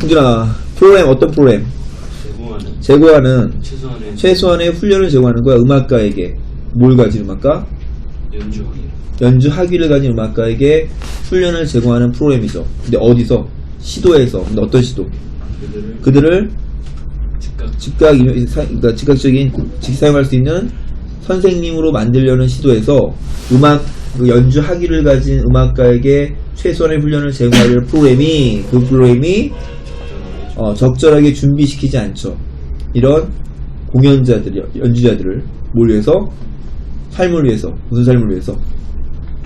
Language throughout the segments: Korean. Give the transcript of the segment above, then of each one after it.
홍준아, 프로그램 어떤 프로그램? 제공하는 제공하는 최소한의 최소한의 훈련을 제공하는 거야. 음악가에게 뭘 가진 음악가? 연주하기 연주 학위를 가진 음악가에게 훈련을 제공하는 프로그램이죠. 근데 어디서? 시도에서. 근데 어떤 시도? 그들을 그들을 즉각 즉각 그러니까 즉각적인 직사용할 수 있는 선생님으로 만들려는 시도에서 음악 그 연주 학위를 가진 음악가에게 최소한의 훈련을 제공하려는 프로그램이 그 프로그램이 어, 적절하게 준비시키지 않죠. 이런 공연자들, 연주자들을 뭘 위해서? 삶을 위해서. 무슨 삶을 위해서?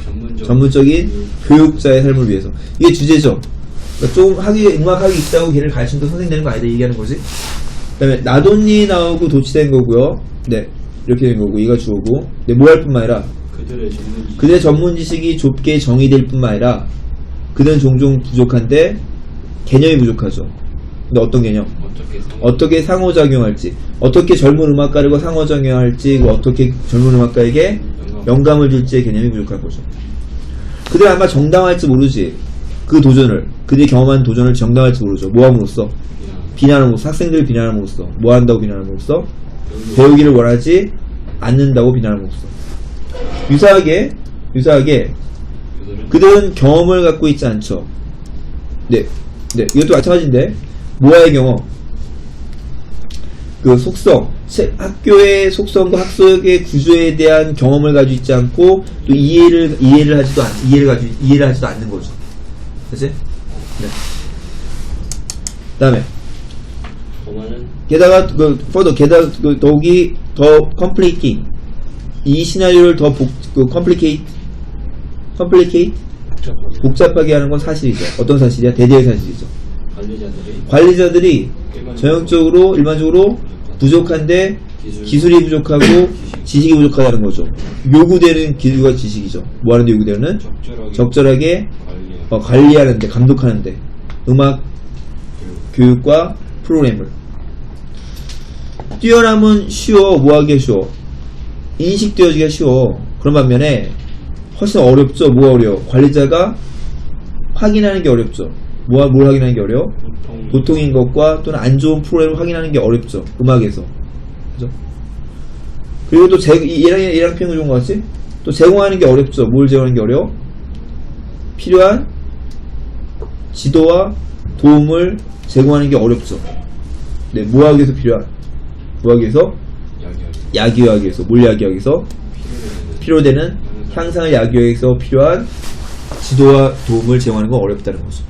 전문적 전문적인 교육자의 삶을 위해서. 이게 주제죠. 그러니까 좀 학위, 음악 학위 있다고 걔를 가르친다 선생님 되는 거 아니다 얘기하는 거지. 그 다음에 나돈니 나오고 도치된 거고요. 네. 이렇게 된 거고, 이가 주어고. 네, 뭐 할 뿐만 아니라 그들의 전문 그들의 전문 지식이 좁게 정의될 뿐만 아니라 그들은 종종 부족한데 개념이 부족하죠. 근데 어떤 개념? 어떻게 상 상호작용할지, 어떻게 젊은 음악가들과 상호작용할지, 그 어떻게 젊은 음악가에게 영감 영감을 줄지의 개념이 부족한 거죠. 그들 아마 정당할지 모르지. 그 도전을, 그들이 경험한 도전을 정당할지 모르죠. 모함으로써, 그냥 비난함으로써, 학생들을 비난함으로써, 뭐 한다고 비난함으로써, 배우기 배우기를 원하지 않는다고 비난함으로써. 유사하게, 유사하게, 그들은 경험을 갖고 있지 않죠. 네, 네, 이것도 마찬가지인데, 모아의 경험. 그 속성, 세- 학교의 속성과 학습의 구조에 대한 경험을 가지고 있지 않고, 또 이해를, 이해를 하지도 않, 이해를 가지고, 이해를 하지도 않는 거죠. 그치? 네. 그 다음에, 게다가, 그, further, 게다가, 그, 더욱이 더 complicating. 이 시나리오를 더 복, 그, complicate, complicate? 복잡하게 복잡하게 하는 건 사실이죠. 어떤 사실이야? 대대의 사실이죠. 관리자들이 전형적으로 일반적으로 부족한데 기술, 기술이 부족하고 지식이 부족하다는 거죠. 요구되는 기술과 지식이죠. 뭐 하는데 요구되는? 적절하게 적절하게 관리 어, 관리하는데, 감독하는데. 음악 교육 교육 과 프로그램을. 뛰어남은 쉬워, 뭐하기가 쉬워. 인식되어지기가 쉬워. 그런 반면에 훨씬 어렵죠. 뭐가 어려워? 관리자가 확인하는 게 어렵죠. 뭐, 뭘 확인하는 게 어려워? 보통 보통 인 것과 또는 안 좋은 프로그램을 확인하는 게 어렵죠. 음악에서. 그죠? 그리고 또 제, 이- 얘랑, 얘랑 표현 좋은 것 같지? 또 제공하는 게 어렵죠. 뭘 제공하는 게 어려워? 필요한 지도와 도움을 제공하는 게 어렵죠. 네, 뭐하기 위해서 필요한? 뭐하기 위해서? 야기하기 야기하기 위해서. 뭘 야기하기 위해서? 필요되는 향상을 야기하기 위해서 필요한 지도와 도움을 제공하는 건 어렵다는 거죠.